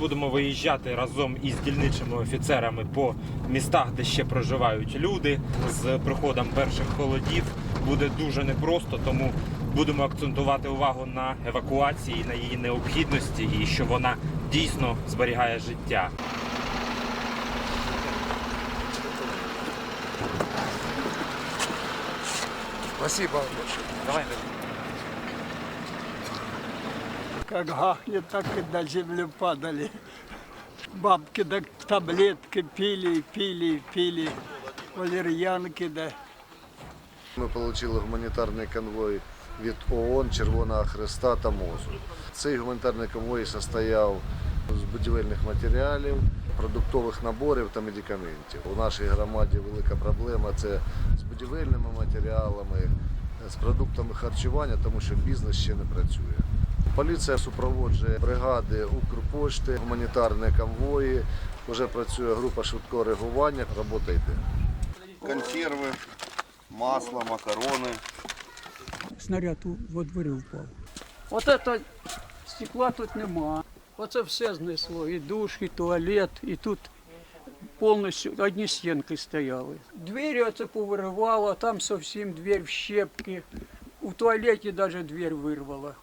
Будемо виїжджати разом із дільничими офіцерами по містах, де ще проживають люди. З приходом перших холодів буде дуже непросто, тому будемо акцентувати увагу на евакуації, на її необхідності і що вона дійсно зберігає життя. Спасибо. Давай. Как гахнет, так и на землю падали. Бабки да таблетки пили, пили, пили. Валерьянки, да. Ми отримали гуманітарний конвой від ООН, Червоного Христа та МОЗу. Цей гуманітарний конвой состояв з будівельних матеріалів, продуктових наборів та медикаментів. У нашій громаді велика проблема це з будівельними матеріалами, з продуктами харчування, тому що бізнес ще не працює. Поліція супроводжує бригади Укрпошти, гуманітарні конвої. Вже працює група швидкого реагування, робота йде. консервы, масло, макароны. Снаряд у- во дворі впав. От это стекла тут нема. Оце все знесло. І душ, і туалет, і тут повністю одні стінки стояли. Двері оце повиривало, там зовсім двері в щепки. У туалеті навіть двері вирвало.